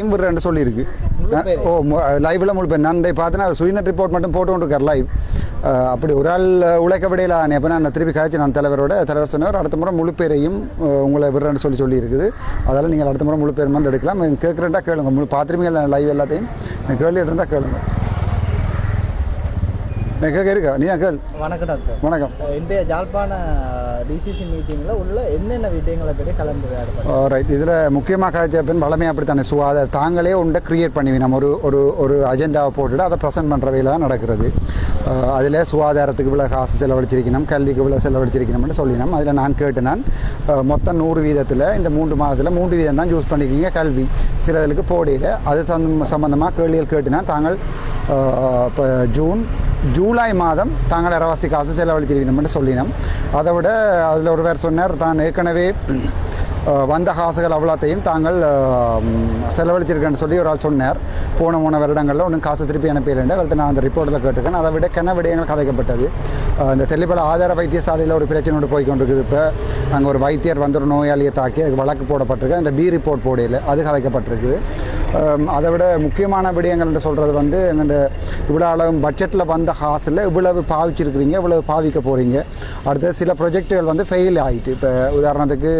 விடுறேன்னு சொல்லியிருக்கு. ஓ லைவ்ல முழு பேர். நான் பார்த்தேன்னா சுயநட் ரிப்போர்ட் மட்டும் போட்டு கொண்டிருக்கார் லைவ் அப்படி ஒரு ஆள் உழைக்க விடையில எப்போ நான் திருப்பி காய்ச்சி நான் தலைவரோட தலைவர் சொன்னவர் அடுத்த முறை முழு பேரையும் உங்களை விடுறேன்னு சொல்லி சொல்லி இருக்குது அதெல்லாம் நீங்கள் அடுத்த முறை முழு பேர் வந்து எடுக்கலாம். கேட்குறேன்டா கேளுங்க. முழு பார்த்துருவீங்க லைவ் எல்லாத்தையும் நீங்கள் கேள்வி இருந்தால் கேளுங்க. கேட்க இருக்கா நீ தான் கேள். வணக்கம் டாக்டர். வணக்கம். இன்றைய ஜாழ்ப்பாண டிசிசி மீட்டிங்கில் உள்ள என்னென்ன விஷயங்களை பற்றி கலந்துரையாடு ரைட் இதில் முக்கியமாக காய்ச்ச பின் வளமையாக அப்படித்தானே? ஸோ அதை தாங்களே ஒன்றை க்ரியேட் பண்ணி நம்ம ஒரு ஒரு ஒரு அஜெண்டாவை போட்டுட்டு அதை ப்ரெசென்ட் பண்ணுற வேலை தான் நடக்கிறது. அதில் சுகாதாரத்துக்கு இவ்வளோ காசு செலவழிச்சிருக்கணும் கல்விக்கு இவ்வளோ செலவழிச்சிருக்கணும்னு சொல்லினோம். அதில் நான் கேட்டு நான் அஹ், மொத்தம் நூறு வீதத்தில் இந்த மூன்று மாதத்தில் மூன்று வீதம் தான் யூஸ் பண்ணிக்கிங்க கல்வி. சிலதுக்கு போடையில். அது சம்ம சம்மந்தமாக கேள்விகள் கேட்டுனா தாங்கள் இப்போ ஜூன் ஜூலை மாதம் தாங்கள் அரவாசி காசு செலவழிச்சிருக்கணும்னு சொல்லினோம். அதை விட அதில் ஒரு பேர் சொன்னார் தான் ஏற்கனவே வந்த காசுகள் அவ்வளோத்தையும் தாங்கள் செலவழிச்சிருக்கேன்னு சொல்லி ஒரு ஆள் சொன்னார். போன மூணு வருடங்களில் ஒன்றும் காசு திருப்பி அனுப்பிடுறேன் அவர்கிட்ட நான் அந்த ரிப்போர்ட்டில் கேட்டிருக்கேன். அதை விட கன விடயங்கள் கதைக்கப்பட்டது. அந்த இந்த ஆதார வைத்தியசாலையில் ஒரு பிரச்சனையோடு போய் கொண்டிருக்குது இப்போ. அங்கே ஒரு வைத்தியர் வந்து ஒரு நோயாளியை தாக்கி அதுக்கு வழக்கு போடப்பட்டிருக்கு. அந்த பி ரிப்போர்ட் போடையில் அது கதைக்கப்பட்டிருக்குது. அதை விட முக்கியமான விடயங்கள்னு சொல்கிறது வந்து எங்கள்கிட்ட இவ்வளோ அளவு பட்ஜெட்டில் வந்த காசில் இவ்வளவு பாவிச்சிருக்கிறீங்க இவ்வளவு பாவிக்க போகிறீங்க அடுத்து சில ப்ரொஜெக்டுகள் வந்து ஃபெயில் ஆகிட்டு இப்போ உதாரணத்துக்கு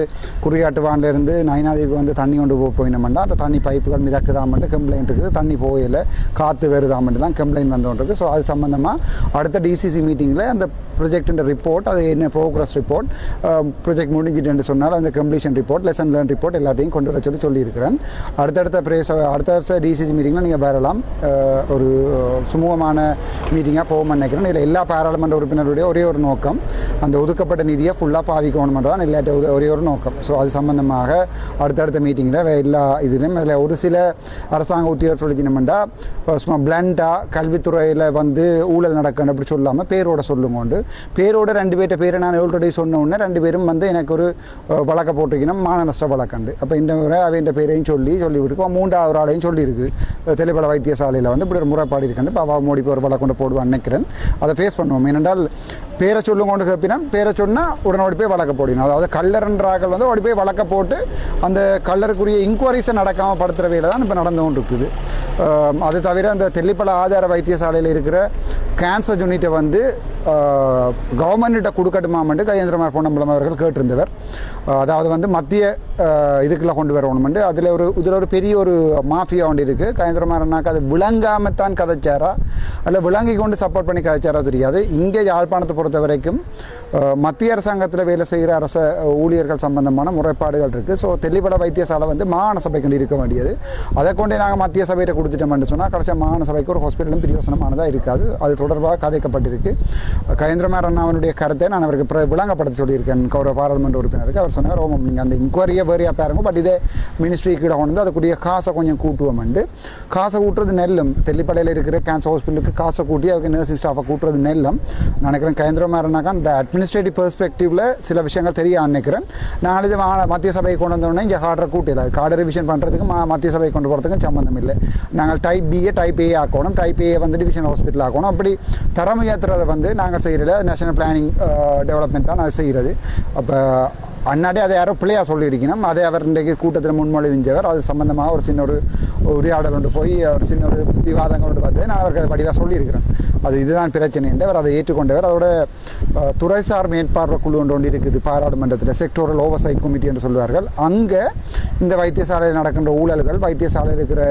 குறியாட்டுவான்லேருந்து நைனாதீவுக்கு வந்து தண்ணி கொண்டு போக போயினோம்னா அந்த தண்ணி பைப்புகள் மிதக்குதாமட்டு கம்ப்ளைண்ட் இருக்குது. தண்ணி போகலை காற்று வருதாமட்டு தான் கம்ப்ளைண்ட் வந்தோன்றது ஸோ அது சம்மந்தமாக அடுத்த டிசிசி மீட்டிங்கில் அந்த ப்ரொஜெக்டின் ரிப்போர்ட் அது என்ன ப்ரோக்ரஸ் ரிப்போர்ட் ப்ரொஜெக்ட் முடிஞ்சிட்டு சொன்னால் அந்த completion report lesson learn report எல்லாத்தையும் கொண்டு வர சொல்லி சொல்லியிருக்கிறேன். அடுத்தடுத்த பிரேச அடுத்த வருஷம் டிசிசி மீட்டிங்கில் நீங்கள் வரலாம். ஒரு சுமூகமான மீட்டிங்காக போகும் நினைக்கிறேன். இதில் எல்லா பாராளுமன்ற உறுப்பினருடைய ஒரே ஒரு நோக்கம் அந்த ஒதுக்கப்பட்ட நிதியை ஃபுல்லாக பாவிக்கணுமென்றது தான் இல்லாட்ட ஒரே ஒரு நோக்கம். ஸோ அது சம்பந்தமாக அடுத்தடுத்த மீட்டிங்கில் எல்லா இதுலேயும் அதில் ஒரு சில அரசாங்க உத்தியோகர் சொல்லிச்சினோம்னா சும்மா பிளண்டாக கல்வித்துறையில் வந்து ஊழல் நடக்கணும் அப்படி சொல்லாமல் பேரோட சொல்லுங்கோண்டு. பேரோட ரெண்டு பேர்கிட்ட பேரை நான் ஆல்ரெடி சொன்ன உடனே ரெண்டு பேரும் வந்து எனக்கு ஒரு வழக்க போட்டிருக்கணும் மான நஷ்ட வழக்கண்டு. அப்போ இந்த முறை அவன் பேரையும் சொல்லி சொல்லி கொடுக்கும் மூன்றாவது ஒரு ஆளையும் சொல்லியிருக்கு தெளிப்பட வைத்தியசாலையில் வந்து இப்படி ஒரு முறைப்பாடு இருக்குன்னு பாபா மோடி ஒரு வழக்கு கொண்டு போடுவான்னு நினைக்கிறேன். அதை ஃபேஸ் பண்ணுவோம். ஏனென்றால் பேரை சொல்லும் கொண்டு கேப்பினா பேரை சொன்னால் உடனே ஓடி போய் வழக்க போடணும். அதாவது கல்லறன்றாக்கள் வந்து ஓடி போய் வழக்க போட்டு அந்த கல்லருக்குரிய இன்கொயரிஸை நடக்காமல் படுத்துகிற வேலை தான் இப்போ நடந்து கொண்டு இருக்குது அது தவிர அந்த தெல்லிப்பள ஆதார வைத்தியசாலையில் இருக்கிற கேன்சர் யூனிட்டை வந்து கவர்மெண்ட்ட கொடுக்கட்டுமாமன்ட்டு கஜேந்திரமார் பொன்னம்பலம் அவர்கள் கேட்டிருந்தவர். அதாவது வந்து மத்திய இதுக்குள்ளே கொண்டு வரணுமெண்டு. அதில் ஒரு இதில் ஒரு பெரிய ஒரு மாஃபியா ஒன்று இருக்குது கஜேந்திரமார் அது விளங்காமல் தான் கதைச்சாரா? அல்ல விளங்கி கொண்டு சப்போர்ட் பண்ணி கதைச்சாரா தெரியாது. இங்கே யாழ்ப்பாணத்தை பொறுத்த வரைக்கும் மத்திய அரசாங்கத்தில் வேலை செய்கிற அரச ஊழியர்கள் சம்பந்தமான முறைப்பாடுகள் இருக்குது ஸோ தெல்லிப்பட வைத்தியசாலை வந்து மாகாண சபைக்கு இருக்க வேண்டியது. அதை கொண்டே நாங்கள் மத்திய சபையிட்ட கொடுத்துட்டோம்னு சொன்னால் கடைசியாக மாகாண சபைக்கு ஒரு ஹாஸ்பிட்டலும் பிரியோசனமானதாக இருக்காது. அது தொடர்பாக கதைக்கப்பட்டிருக்கு. கயந்திரமார் அண்ணாவனுடைய கருத்தை நான் அவருக்கு விளங்கப்படுத்த சொல்லியிருக்கேன். கௌரவ பாராளுமன்ற உறுப்பினருக்கு அவர் சொன்னார் ஓமம் நீங்கள் அந்த இன்கொயரியை வேறையாக பாருங்க? பட் இதே மினிஸ்ட்ரி கீழே கொண்டு வந்து அதுக்குரிய காசை கொஞ்சம் கூட்டுவோம்ண்டு காசை கூட்டுறது நெல்லும். தெல்லிப்படையில் இருக்கிற கேன்சர் ஹாஸ்பிட்டலுக்கு காசை கூட்டி அவருக்கு நர்சிங் ஸ்டாஃபை கூட்டுறது நெல்லும். நினைக்கிறேன் நினைக்கிறேன் கயேந்திரமாரனாக்கா இந்த அட்மினிஸ்ட்ரேட்டிவ் பெர்ஸ்பெக்டிவில் சில விஷயங்கள் தெரிய நினைக்கிறேன். நான் இது மா- மத்திய சபையை கொண்டு வந்தோடனே இங்கே கார்டரை கூட்டியில் கார்டை ரிவிஷன் பண்ணுறதுக்கு மா மத்திய சபையை கொண்டு போகிறதுக்கும் சம்மந்தம் இல்லை. நாங்கள் டைப் பிஏ டைப் ஏ ஆக்கணும். டைப் ஏ வந்து டிவிஷன் ஹாஸ்பிட்டல் ஆக்கணும். அப்படி தரம் உயர்த்துறதை வந்து நாங்கள் செய்கிறது நேஷனல் பிளானிங் டெவலப்மெண்ட் தான் அது செய்கிறது அப்போ அன்னாடி அதை யாரோ பிள்ளையாக சொல்லியிருக்கணும். அதை அவர் இன்றைக்கு கூட்டத்தில் முன்மொழிவிஞ்சவர் அது சம்பந்தமாக ஒரு சின்ன ஒரு உரையாடல் கொண்டு போய் ஒரு சின்ன ஒரு விவாதங்கள் கொண்டு வந்து நான் அவருக்கு அதை வடிவாக சொல்லியிருக்கிறேன். அது இதுதான் பிரச்சனை என்று அவர் அதை ஏற்றுக்கொண்டவர். அதோட துறைசார் மேற்பார்வை குழு ஒன்று ஒன்று இருக்குது. பாராளுமன்றத்தில் செக்டோரல் ஓவர்சைட் கமிட்டி என்று சொல்வார்கள். அங்கே இந்த வைத்தியசாலையில் நடக்கின்ற ஊழல்கள் வைத்தியசாலையில் இருக்கிற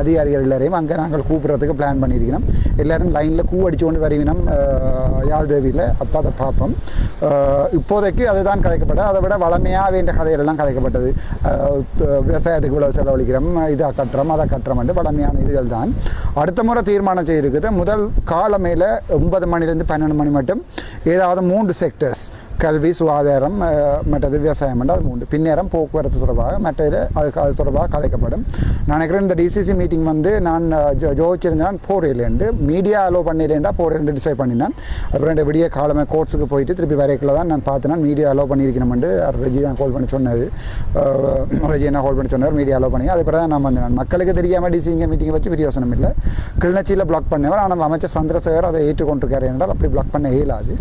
அதிகாரிகள் எல்லாரையும் அங்கே நாங்கள் கூப்பிட்றதுக்கு பிளான் பண்ணியிருக்கிறோம். எல்லாரும் லைனில் கூ அடிச்சு கொண்டு வருவினம் யாழ்தேவியில். அப்போ அதை பார்ப்போம். இப்போதைக்கு அதுதான் கதைக்கப்பட அதை விட வளமையாக வேண்டிய கதைகளெல்லாம் கதைக்கப்பட்டது. விவசாயத்துக்கு இவ்வளோ செலவழிக்கிறோம் இதை கட்டுறோம் அதை கட்டுறோம் என்று வளமையான இதுகள் தான். அடுத்த முறை தீர்மானம் செய்திருக்குது முதல் காலமையில் ஒன்பது மணிலேருந்து பன்னெண்டு மணி மட்டும். ஏதாவது மூன்று செக்டர்ஸ் கல்வி சுகாதாரம் மற்றது விவசாயம் என்று அது உண்டு. பின்னேரம் போக்குவரத்து தொடர்பாக மற்றது அதுக்கு அது தொடர்பாக கதைக்கப்படும் நான் நினைக்கிறேன் இந்த டிசிசி மீட்டிங் வந்து நான் அஹ், ஜோ ஜோதிச்சிருந்தேன் போரையிலேருந்து மீடியா அலோ பண்ணிடேன்டா போரேன்னு டிசைட் பண்ணினான். அப்புறம் ரெண்டு விடிய காலமே கோர்ட்ஸுக்கு போயிட்டு திருப்பி வரைக்கில் தான் நான் பார்த்தேன் மீடியா அலோ பண்ணியிருக்கணும்னு ரஜி தான் கால் பண்ணி சொன்னது. ரஜி என்ன கால் பண்ணி சொன்னார் மீடியா அலோ பண்ணி. அது தான் நான் வந்தேன் மக்களுக்கு தெரியாமல் டிசிங்க மீட்டிங்கை வச்சு பிரியோசனம் இல்லை. கிளிநொச்சியில் பிளாக் பண்ணவர். ஆனால் அமைச்சர் சந்திரசேகர் அதை ஏற்றுக்கொண்டிருக்காரு என்றால் அப்படி பிளாக் பண்ண இயலாது.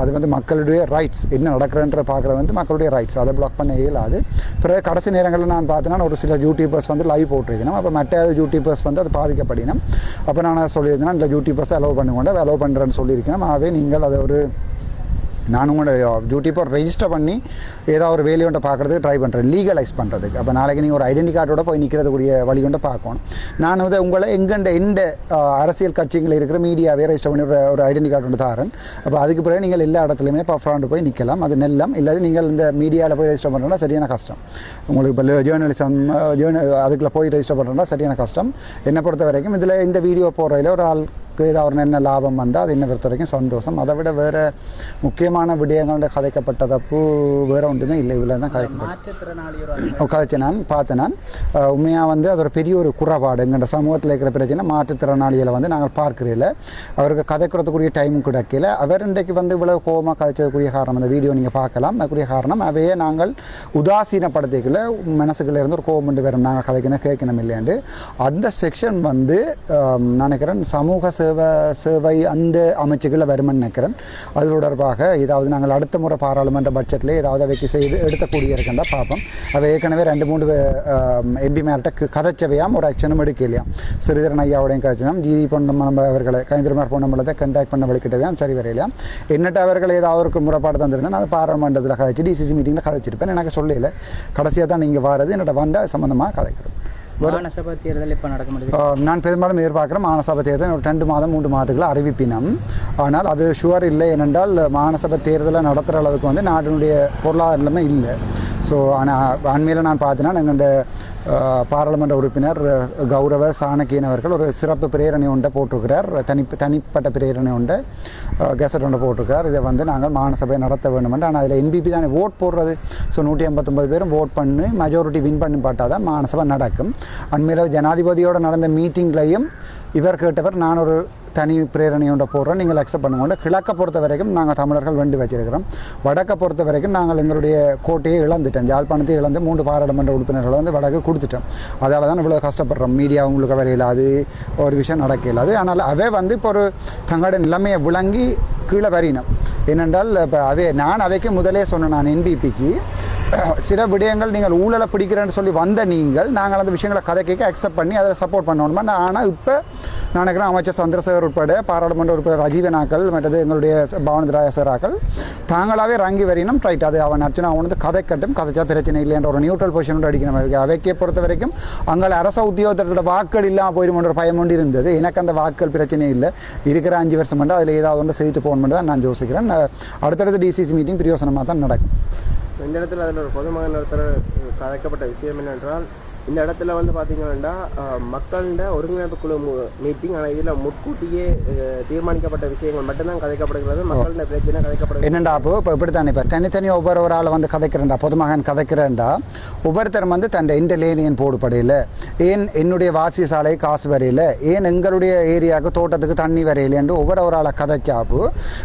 அது வந்து மக்களுடைய ரைட்ஸ் என்ன நடக்கிறன்ற பார்க்குறது வந்து மக்களுடைய ரைட்ஸ் அதை பிளாக் பண்ண இயலாது. பிறகு கடைசி நேரங்களில் நான் பார்த்தேன்னா ஒரு சில யூடியூபர்ஸ் வந்து லைவ் போட்டிருக்கணும். அப்போ மற்ற யூடியூபர்ஸ் வந்து அது பாதிக்கப்படினும் அப்போ நான் அதை சொல்லியிருந்தேன் இந்த யூடியூபர்ஸ் அலோவ் பண்ணுவோம் அலோவ் பண்ணுறேன்னு சொல்லியிருக்கேன் ஆகவே நீங்கள் அதை ஒரு நான் உங்களோட uh, யூடியூப்பை ரெஜிஸ்டர் பண்ணி ஏதாவது ஒரு வேலையோண்ட பார்க்குறதுக்கு ட்ரை பண்ணுறேன் லீகலைஸ் பண்ணுறதுக்கு அப்போ நாளைக்கு நீங்கள் ஒரு ஐடென்டி கார்டோட போய் நிற்கிறதுக்குரிய வழி கொண்டு பார்க்கணும். நான் வந்து உங்களை எங்கெண்ட எந்த uh, அரசியல் கட்சிகள் இருக்கிற மீடியாவே ரெஜிஸ்டர் பண்ணி ஒரு ஒரு ஐடென்டி கார்டு ஒன்று தாரேன். அப்போ அதுக்கு பிறகு நீங்கள் எல்லா இடத்துலையுமே பஃப்ராண்டு போய் நிற்கலாம் அது நெல்லம். இல்லாது நீங்கள் இந்த மீடியாவில் போய் ரெஜிஸ்டர் பண்ணுறோன்னா சரியான கஷ்டம். உங்களுக்கு இப்போ ஜேர்னலிசம் ஜேர்ன uh, அதுக்குள்ளே போய் ரெஜிஸ்டர் பண்ணுறோன்னா சரியான கஷ்டம். என்னை பொறுத்த வரைக்கும் இதில் இந்த வீடியோ போடுறதுல ஒரு ஆள் ஏதாவது ஒரு நல்ல லாபம் வந்தால் அது என்னை பொறுத்த வரைக்கும் சந்தோஷம் அதை விட வேறு முக்கியமான விடயங்களோட கதைக்கப்பட்ட தப்பு வேறு ஒன்றுமே இல்லை இவ்வளோ தான் கதைக்கப்பட்டது கதைச்சு நான் பார்த்தேன் நான் உண்மையாக வந்து அது ஒரு பெரிய ஒரு குறைபாடு எங்கள்ட சமூகத்தில் இருக்கிற பிரச்சனை மாற்றுத்திறனாளிகளை வந்து நாங்கள் பார்க்கிறதில்ல அவருக்கு கதைக்கிறதுக்குரிய டைம் கிடைக்கல அவர் இன்றைக்கு வந்து இவ்வளோ கோபமாக கதைச்சதுக்குரிய காரணம் அந்த வீடியோ நீங்கள் பார்க்கலாம் அதுக்குரிய காரணம் அவையே நாங்கள் உதாசீனப்படுத்திக்கல மனசுக்குள்ளே இருந்து ஒரு கோபம் கொண்டு வரும் நாங்கள் கதைக்கணும் கேட்கணும் இல்லையாண்டு அந்த செக்ஷன் வந்து நினைக்கிறேன் சமூக சேவை சேவை அந்த அமைச்சுகளில் வருமென்னு நினைக்கிறேன். அது தொடர்பாக ஏதாவது நாங்கள் அடுத்த முறை பாராளுமன்ற பட்ஜெட்டில் ஏதாவது அவைக்கு செய்து எடுத்தக்கூடிய இருக்கின்றா பார்ப்போம். அவை ஏற்கனவே ரெண்டு மூணு எம்பி மேர்கிட்ட கதைச்சவையாம் ஒரு ஆக்ஷனும் எடுக்கலையாம். சிறிதரன் ஐயாவுடையும் கதைச்சதாம் ஜி. பொன்னம்பலம் அவர்களை கைந்திரமார் பொன்னம்பலத்தை கண்டாக்ட் பண்ண வழிகிட்டவையாம் சரி வரையிலையாம் என்னட்ட அவர்கள் ஏதாவது ஒரு முறைப்பாடு தந்திருந்தேன் நான் பாராளுமன்றத்தில் கதைச்சு டிசிசி மீட்டிங்கில் கதைச்சிருப்பேன். எனக்கு சொல்லல. கடைசியாக தான் நீங்கள் வாரது என்னோட வந்தால் சம்மந்தமாக கதைக்கிறது மாநசபை தேர்தல் இப்போ நடக்க முடியுது? ஆஹ் நான் பெரும்பாலும் எதிர்பார்க்குறேன் மாநசபை தேர்தல் ஒரு ரெண்டு மாதம் மூன்று மாதத்துக்குள்ள அறிவிப்பினம். ஆனால் அது ஷுவர் இல்லை ஏனென்றால் மாநசபை தேர்தலை நடத்துகிற அளவுக்கு வந்து நாட்டினுடைய பொருளாதார நிலைமை இல்லை. ஸோ ஆனால் அண்மையில் நான் பார்த்தேன்னா எங்கள்ட பாராளுமன்ற உறுப்பினர் கௌரவ சாணக்கியன் அவர்கள் ஒரு சிறப்பு பிரேரணை ஒன்றை போட்டிருக்கிறார். தனி தனிப்பட்ட பிரேரணை ஒன்றை கெசட் ஒன்று போட்டிருக்கிறார். இதை வந்து நாங்கள் மாநசபை நடத்த வேண்டும் ஆனால் அதில் என்பிபி தானே ஓட் போடுறது. ஸோ நூற்றி ஐம்பத்தொம்பது பேரும் ஓட் பண்ணி மெஜாரிட்டி வின் பண்ணி பார்த்தா தான் மாநசபை நடக்கும். அண்மையில் ஜனாதிபதியோடு நடந்த மீட்டிங்லையும் இவர் கேட்டவர் நான் ஒரு தனி பிரேரணையோட போடுறோம். நீங்கள் அக்செப்ட் பண்ணுங்க. கிழக்க பொறுத்த வரைக்கும் நாங்கள் தமிழர்கள் வேண்டி வச்சிருக்கிறோம். வடக்கை பொறுத்த வரைக்கும் நாங்கள் எங்களுடைய கோட்டையை இழந்துட்டோம். யாழ்ப்பாணத்தை இழந்து மூன்று பாராளுமன்ற உறுப்பினர்களை வந்து வடக்கு கொடுத்துட்டோம். அதால் தான் இவ்வளோ கஷ்டப்படுறோம். மீடியா உங்களுக்கு வரையில் அது ஒரு விஷயம் நடக்க அது ஆனால் அவே வந்து இப்போ ஒரு தங்களோட நிலைமையை விளங்கி கீழே வரையினோம் ஏனென்றால் இப்போ அவே நான் அவைக்கு முதலே சொன்னேன் நான் என்பிபிக்கு சில விடயங்கள் நீங்கள் ஊழலை பிடிக்கிறேன்னு சொல்லி வந்த நீங்கள் நாங்கள் அந்த விஷயங்களை கதை கேட்க அக்செப்ட் பண்ணி அதை சப்போர்ட் பண்ணணுமா? ஆனால் இப்போ நான் நினைக்கிறேன் அமைச்சர் சந்திரசேகர் உட்பட பாராளுமன்ற உறுப்பினர் ரஜீவனாக்கள் மற்றது எங்களுடைய பவனதிராயசராக்கள் தாங்களாகவே ரங்கி வரையினும் ரைட் அது அவன் அர்ச்சனா அவன் வந்து கதை கட்டும் கதைச்சா பிரச்சனை இல்லைன்ற ஒரு நியூட்ரல் பொசிஷன் அடிக்கணும். அவைக்கே பொறுத்த வரைக்கும் அங்கே அரச உத்தியோகத்தோட வாக்கள் இல்லாமல் போயிருமன்ற பயம் ஒன்று இருந்தது. எனக்கு அந்த வாக்கள் பிரச்சனை இல்லை. இருக்கிற அஞ்சு வருஷம் மட்டும் அதில் ஏதாவது ஒன்று செய்துட்டு போகணும்னு தான் நான் யோசிக்கிறேன். அடுத்தடுத்த டிசிசி மீட்டிங் பிரயோசனமாக தான் நடக்கும். இந்த இடத்துல அதில் ஒரு பொதுமகன் ஒருத்தர் கதைக்கப்பட்ட விஷயம் என்னென்றால் இந்த இடத்துல வந்து பார்த்தீங்கன்னா மக்கள்கிட்ட ஒருங்கிணைப்பு குழு மீட்டிங் ஆனால் இதில் முன்கூட்டியே தீர்மானிக்கப்பட்ட விஷயங்கள் மட்டும்தான் கதைக்கப்படுகிறது. மக்கள்கிட்ட பிரச்சனை கதைக்கப்படுகிறது. என்னண்டா அப்போ? இப்போ இப்படி தானே இப்போ தனித்தனி ஒவ்வொரு ஒரு ஆளை வந்து கதைக்கிறேன்டா பொதுமகன் கதைக்கிறேன்டா. ஒவ்வொருத்தரும் வந்து தன் இந்த லேனியன் போடுபடையில் ஏன் என்னுடைய வாசி சாலை காசு வரையில் ஏன் எங்களுடைய ஏரியாவுக்கு தோட்டத்துக்கு தண்ணி வரையிலேன்னு ஒவ்வொரு ஒரு ஆளை கதைச்சாப்பு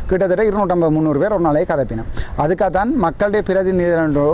கிட்டத்தட்ட இருநூற்றம்பது முந்நூறு பேர் ஒரு நாளைக்கு கதைப்பினோம். அதுக்காக தான் மக்களுடைய பிரதிநிதி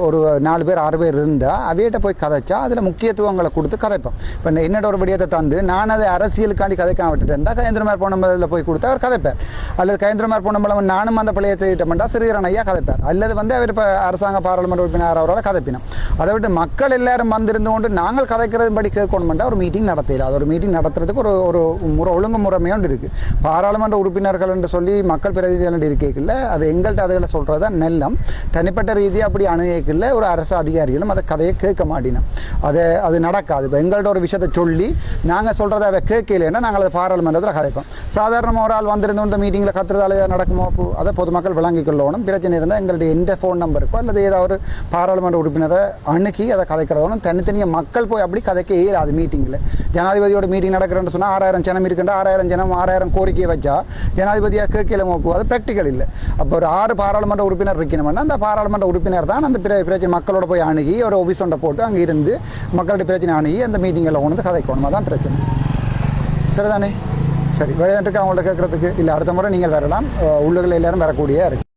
ஒரு நாலு பேர் ஆறு பேர் இருந்தால் அவையிட்ட போய் கதைச்சா அதில் முக்கிய முக்கியத்துவங்களை கொடுத்து கதைப்போம். இப்போ என்னோட ஒரு விடயத்தை தந்து நான் அதை அரசியலுக்காண்டி கதைக்காம விட்டுட்டேன்டா கயந்திரமார் பொன்னம்பலத்தில் போய் கொடுத்து அவர் கதைப்பார். அல்லது கயந்திரமார் பொன்னம்பலம் நானும் அந்த பிள்ளையை செய்யிட்டோம்டா சிறீரன் ஐயா கதைப்பார். அல்லது வந்து அவர் இப்போ அரசாங்க பாராளுமன்ற உறுப்பினர் அவரால் கதைப்பினோம். அதை விட்டு மக்கள் எல்லாரும் வந்திருந்து கொண்டு நாங்கள் கதைக்கிறது படி கேட்கணுமெண்டா ஒரு மீட்டிங் நடத்தல அது ஒரு மீட்டிங் நடத்துறதுக்கு ஒரு ஒரு முறை ஒழுங்கு முறைமையோண்டு இருக்குது பாராளுமன்ற உறுப்பினர்கள் என்று சொல்லி மக்கள் பிரதிநிதிகள் இருக்கைக்குள்ள அது எங்கள்கிட்ட அதுகளை சொல்கிறதா நெல்லம். தனிப்பட்ட ரீதியாக அப்படி அணுகிக்கல ஒரு அரசு அதிகாரிகளும் அதை கதையை கேட்க மாட்டினோம். அதை அது நடக்காது. இப்போ எங்கள்கிட்ட ஒரு விஷயத்தை சொல்லி நாங்கள் சொல்கிறத அவ கேட்கலன்னா நாங்கள் அதை பாராளுமன்றத்தில் கதைப்போம். சாதாரணமாக ஒரு ஆள் வந்திருந்து இந்த மீட்டிங்கில் கத்துறதால ஏதாவது நடக்குமோ அதை பொதுமக்கள் விளங்கிக் கொள்ளணும் பிரச்சனை இருந்தால் எங்களுடைய எந்த ஃபோன் நம்பருக்கோ அல்லது ஏதாவது ஒரு பாராளுமன்ற உறுப்பினரை அணுகி அதை கதைக்கிறதோனும் தனித்தனியாக மக்கள் போய் அப்படி கதைக்க இயலாது மீட்டிங்கில் ஜனாதிபதியோட மீட்டிங் நடக்கிறேன்னு சொன்னால் ஆறாயிரம் ஜனம் இருக்கின்ற ஆறாயிரம் ஜனம் ஆறாயிரம் கோரிக்கையை வச்சா ஜனாதிபதியாக கேட்கல மோப்பு அது ப்ராக்டிக்கல் இல்லை. அப்போ ஒரு ஆறு பாராளுமன்ற உறுப்பினர் இருக்கணும்னா அந்த பாராளுமன்ற உறுப்பினர் தான் அந்த பிர- பிரச்சனை மக்களோட போய் அணுகி ஒரு ஆஃபீஸ் போட்டு அங்கே இருந்து மக்கள் மக்களுடைய பிரச்சனை அணுகி அந்த மீட்டிங்கில் கொண்டு வந்து கதைக்கணும் அதான் பிரச்சனை. சரிதானே? சரி வேறு இருக்கா அவங்கள்ட்ட கேட்குறதுக்கு? இல்லை அடுத்த முறை நீங்கள் வரலாம். உள்ளுகளில் எல்லோரும் வரக்கூடிய இருக்கு.